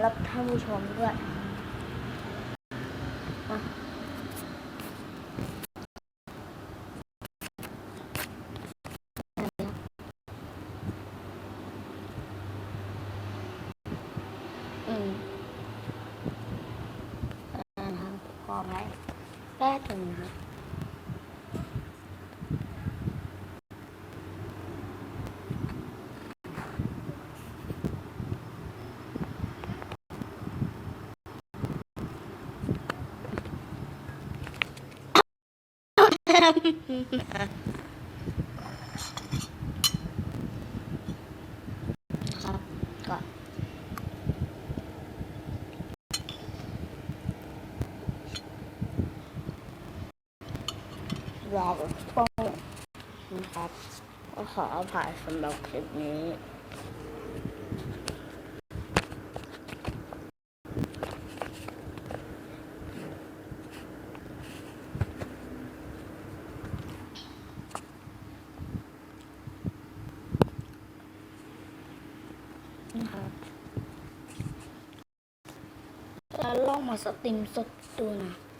หรับท่านผู้ชมด้วยอืมอ่าพอไหมแป๊บหนึ่งนะครับ ครับก็รอช่วงนะครับ ก็ขออภัยสำหรับคลิปนี้ นะครับ แล้วลอ